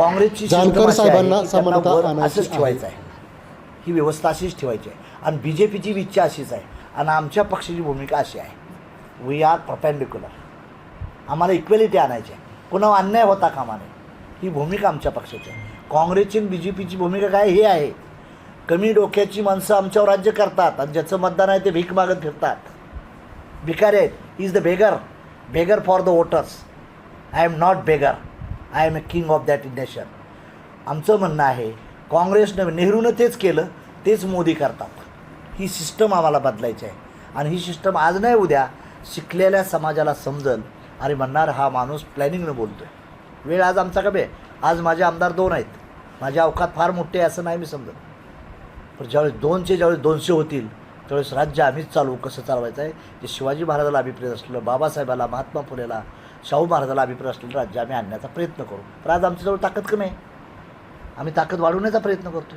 काँग्रेसची जानकर साहेबांना समानता असंच ठेवायचं आहे. ही व्यवस्था अशीच ठेवायची आहे. आणि बी जे पीची इच्छा अशीच आहे. आणि आमच्या पक्षाची भूमिका अशी आहे. वी आर परपेंडिक्युलर आम्हाला इक्वेलिटी आणायची आहे. पुन्हा अन्याय होता कामा नये. ही भूमिका आमच्या पक्षाची आहे. काँग्रेसची आणि बी जे पीची भूमिका काय हे आहे. कमी डोक्याची माणसं आमच्यावर राज्य करतात आणि ज्याचं मतदान आहे ते भीक मागत फिरतात. भिकारी आहेत. Is the beggar beggar for the voters I am not beggar I am a king of that nation आमचं म्हणणं आहे काँग्रेसनं नेहरूनं तेच केलं तेच मोदी करतात. ही सिस्टम आम्हाला बदलायची आहे. आणि ही सिस्टम आज नाही उद्या शिकलेल्या समाजाला समजल. आणि म्हणणार हा माणूस प्लॅनिंगनं बोलतो आहे वेळ आज आमचा कमी आहे. आज माझे आमदार दोन आहेत. माझ्या अवकात फार मोठे आहे असं नाही मी समजत. पण ज्यावेळेस दोनशे ज्यावेळेस दोनशे होतील त्यावेळेस राज्य आम्हीच चालवू कसं चालवायचं आहे? जे शिवाजी महाराजाला अभिप्रेत असलेलं बाबासाहेबाला महात्मा फुलेला शाहू महाराजाला अभिप्राय असलेलं राज्य आम्ही आणण्याचा प्रयत्न करू. पण आज आमच्याजवळ ताकद कमी आहे. आम्ही ताकद वाढवण्याचा प्रयत्न करतो